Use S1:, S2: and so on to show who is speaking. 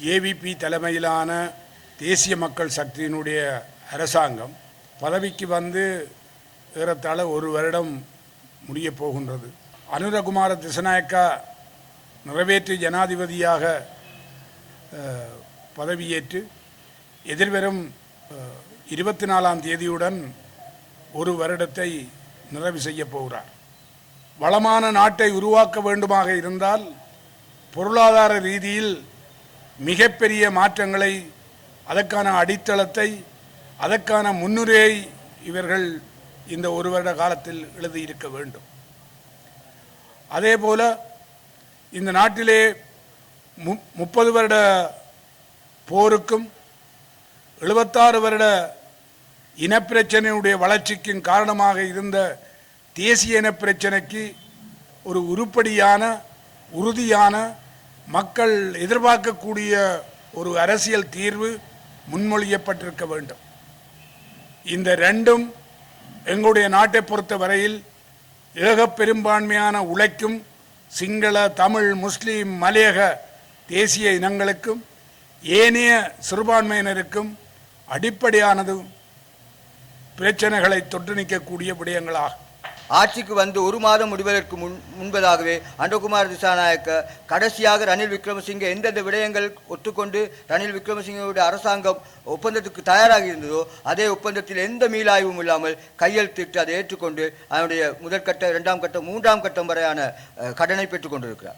S1: AVP தலைமையிலான தேசிய மக்கள் சக்தியினுடைய அரசாங்கம் பதவிக்கு வந்து ஏறத்தாழ ஒரு வருடம் முடிய போகின்றது. அனுரகுமார திசநாயக்கா நிறைவேற்று ஜனாதிபதியாக பதவியேற்று எதிர்வரும் இருபத்தி நாலாம் தேதியுடன் ஒரு வருடத்தை நிறைவு செய்யப் போகிறார். வளமான நாட்டை உருவாக்க வேண்டுமாக இருந்தால் பொருளாதார ரீதியில் மிகப்பெரிய மாற்றங்களை அதற்கான அடித்தளத்தை அதற்கான முன்னுரையை இவர்கள் இந்த ஒரு வருட காலத்தில் எழுதியிருக்க வேண்டும். அதேபோல இந்த நாட்டிலே மு முப்பது வருட போருக்கும் எழுபத்தாறு வருட இனப்பிரச்சனையுடைய வளர்ச்சிக்கும் காரணமாக இருந்த தேசிய இனப்பிரச்சனைக்கு ஒரு உருப்படியான உறுதியான மக்கள் எதிர்பார்க்கக்கூடிய ஒரு அரசியல் தீர்வு முன்மொழியப்பட்டிருக்க வேண்டும். இந்த ரெண்டும் எங்களுடைய நாட்டை பொறுத்த வரையில் ஏக பெரும்பான்மையான உழைக்கும் சிங்கள தமிழ் முஸ்லீம் மலையக தேசிய இனங்களுக்கும் ஏனைய சிறுபான்மையினருக்கும் அடிப்படையானது பிரச்சனைகளை தொற்று நிற்கக்கூடிய விடயங்களாகும்.
S2: ஆட்சிக்கு வந்து ஒரு மாதம் முடிவதற்கு முன் முன்பதாகவே அண்டகுமார் திசாநாயக்க கடைசியாக ரணில் விக்ரமசிங்கே எந்தெந்த விடயங்கள் ஒத்துக்கொண்டு ரணில் விக்ரமசிங்கோட அரசாங்கம் ஒப்பந்தத்துக்கு தயாராகி இருந்ததோ அதே ஒப்பந்தத்தில் எந்த மீளாய்வும் இல்லாமல் கையெழுத்திட்டு அதை ஏற்றுக்கொண்டு அதனுடைய முதற்கட்ட இரண்டாம் கட்டம் மூன்றாம் கட்டம் வரையான கடனை பெற்றுக் கொண்டிருக்கிறார்